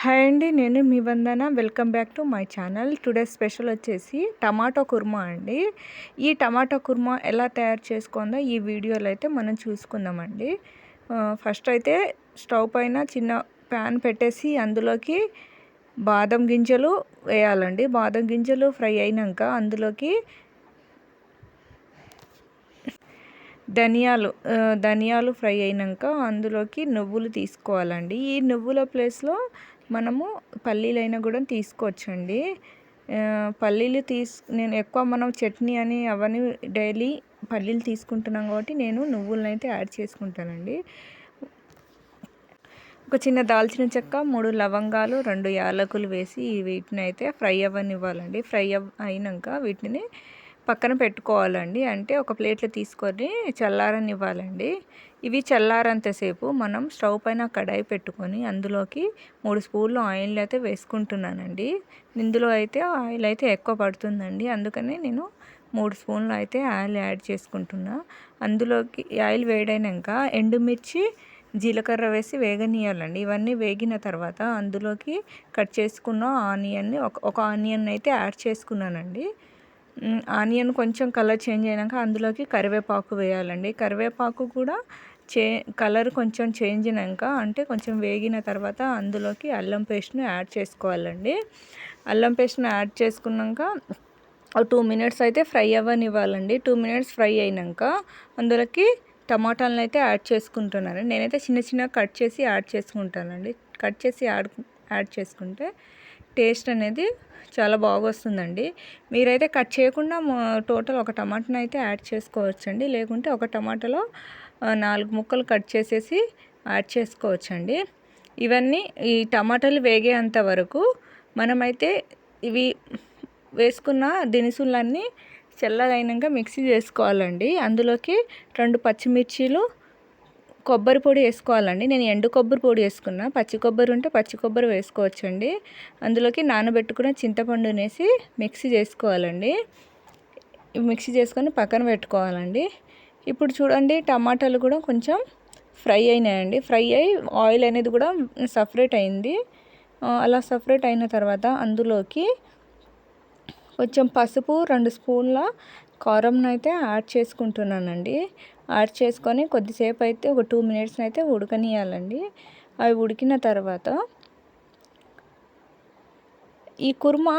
Hi అండి నేను మీ Vandana. Welcome back to my channel. Today special వచ్చేసి టమాటో కుర్మా అండి. ఈ టమాటో కుర్మా ఎలా తయారు చేసుకుందో ఈ వీడియోలో అయితే మనం చూసుకుందామండి. ఫస్ట్ అయితే స్టవ్ పైన చిన్న ప్యాన్ పెట్టేసి అందులోకి బాదం గింజలు వేయాలండి. బాదం గింజలు ఫ్రై అయినాక అందులోకి ధనియాలు ధనియాలు ఫ్రై అయినాక అందులోకి నువ్వులు తీసుకోవాలండి. ఈ నువ్వుల ప్లేస్లో మనము పల్లీలైనా కూడా తీసుకోవచ్చండి. పల్లీలు తీస్ నేను ఎక్కువ మనం చట్నీ అని అవన్నీ డైలీ పల్లీలు తీసుకుంటున్నాం కాబట్టి నేను నువ్వులను అయితే యాడ్ చేసుకుంటానండి. ఒక చిన్న దాల్చిన చెక్క మూడు లవంగాలు రెండు యాలకులు వేసి వీటిని అయితే ఫ్రై అవ్వనివ్వాలండి. ఫ్రై అవ్ అయినాక వీటిని పక్కన పెట్టుకోవాలండి. అంటే ఒక ప్లేట్లో తీసుకొని చల్లారనివ్వాలండి. ఇవి చల్లారంతసేపు మనం స్టవ్ పైన కడాయి పెట్టుకొని అందులోకి మూడు స్పూన్లు ఆయిల్ అయితే వేసుకుంటున్నానండి. ఇందులో అయితే ఆయిల్ అయితే ఎక్కువ పడుతుందండి. అందుకని నేను మూడు స్పూన్లు అయితే ఆయిల్ యాడ్ చేసుకుంటున్నా. అందులోకి ఆయిల్ వేడైనాక ఎండుమిర్చి జీలకర్ర వేసి వేగనీయాలండి ఇవన్నీ వేగిన తర్వాత అందులోకి కట్ చేసుకున్న ఆనియన్ని ఒక ఒక ఆనియన్ అయితే యాడ్ చేసుకున్నానండి. ఆనియన్ కొంచెం కలర్ చేంజ్ అయినాక అందులోకి కరివేపాకు వేయాలండి. కరివేపాకు కూడా చే కలర్ కొంచెం చేంజ్ అయినాక అంటే కొంచెం వేగిన తర్వాత అందులోకి అల్లం పేస్ట్ని యాడ్ చేసుకోవాలండి. అల్లం పేస్ట్ని యాడ్ చేసుకున్నాక టూ మినిట్స్ అయితే ఫ్రై అవ్వనివ్వాలండి. టూ మినిట్స్ ఫ్రై అయినాక అందులోకి టమాటాలను అయితే యాడ్ చేసుకుంటున్నాను నేనైతే చిన్న చిన్న కట్ చేసి యాడ్ చేసుకుంటానండి. కట్ చేసి యాడ్ యాడ్ చేసుకుంటే టేస్ట్ అనేది చాలా బాగా వస్తుందండి మీరైతే కట్ చేయకుండా టోటల్ ఒక టమాటాను అయితే యాడ్ చేసుకోవచ్చండి. లేకుంటే ఒక టమాటాలో నాలుగు ముక్కలు కట్ చేసేసి యాడ్ చేసుకోవచ్చండి. ఇవన్నీ ఈ టమాటాలు వేగేంత వరకు మనమైతే ఇవి వేసుకున్న దినుసులన్నీ చల్లగైనాక మిక్సీ చేసుకోవాలండి. అందులోకి రెండు పచ్చిమిర్చీలు కొబ్బరి పొడి వేసుకోవాలండి. నేను ఎండు కొబ్బరి పొడి వేసుకున్నా. పచ్చి కొబ్బరి ఉంటే పచ్చి కొబ్బరి వేసుకోవచ్చండి. అందులోకి నానబెట్టుకున్న చింతపండు వేసి మిక్సీ చేసుకోవాలండి. మిక్సీ చేసుకొని పక్కన పెట్టుకోవాలండి. ఇప్పుడు చూడండి టమాటాలు కూడా కొంచెం ఫ్రై అయినాయండి. ఫ్రై అయ్యి ఆయిల్ అనేది కూడా సపరేట్ అయింది. అలా సపరేట్ అయిన తర్వాత అందులోకి కొంచెం పసుపు రెండు స్పూన్ల కారంను అయితే యాడ్ చేసుకుంటున్నానండి. యాడ్ చేసుకొని కొద్దిసేపు అయితే ఒక టూ మినిట్స్ని అయితే ఉడకనియాలండి అవి ఉడికిన తర్వాత ఈ కుర్మా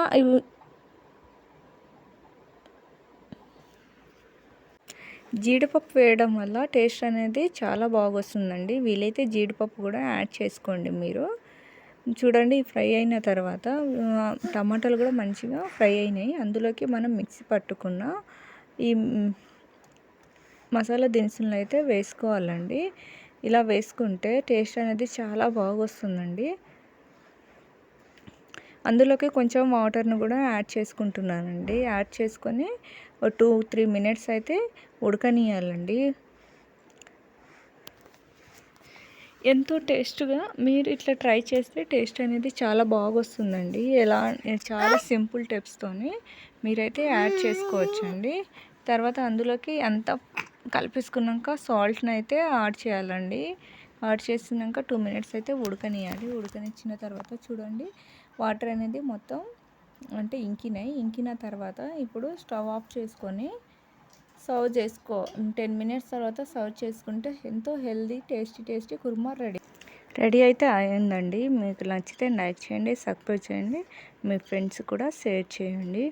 జీడిపప్పు వేయడం వల్ల టేస్ట్ అనేది చాలా బాగొస్తుందండి. వీలైతే జీడిపప్పు కూడా యాడ్ చేసుకోండి మీరు. చూడండి ఫ్రై అయిన తర్వాత టమాటాలు కూడా మంచిగా ఫ్రై అయినాయి. అందులోకి మనం మిక్సీ పట్టుకున్న ఈ మసాలా దినుసులను అయితే వేసుకోవాలండి. ఇలా వేసుకుంటే టేస్ట్ అనేది చాలా బాగొస్తుందండి. అందులోకి కొంచెం వాటర్ను కూడా యాడ్ చేసుకుంటున్నానండి. యాడ్ చేసుకొని ఒక టూ త్రీ మినిట్స్ అయితే ఉడకనియాలండి ఎంతో టేస్ట్గా మీరు ఇట్లా ట్రై చేస్తే టేస్ట్ అనేది చాలా బాగొస్తుందండి. ఎలా చాలా సింపుల్ టిప్స్తోని మీరైతే యాడ్ చేసుకోవచ్చండి. తర్వాత అందులోకి అంత కలిపేసుకున్నాక సాల్ట్ని అయితే యాడ్ చేయాలండి. యాడ్ చేసినాక టూ మినిట్స్ అయితే ఉడకనియాలి ఉడకనిచ్చిన తర్వాత చూడండి వాటర్ అనేది మొత్తం అంటే ఇంకినాయి. ఇంకిన తర్వాత ఇప్పుడు స్టవ్ ఆఫ్ చేసుకొని సర్వ్ చేసుకో టెన్ మినిట్స్ తర్వాత సర్వ్ చేసుకుంటే ఎంతో healthy tasty tasty kurma ready. Ready అయితే అయిందండి. మీకు నచ్చితే లైక్ చేయండి సబ్స్క్రైబ్ చేయండి. మీ ఫ్రెండ్స్ కూడా షేర్ చేయండి.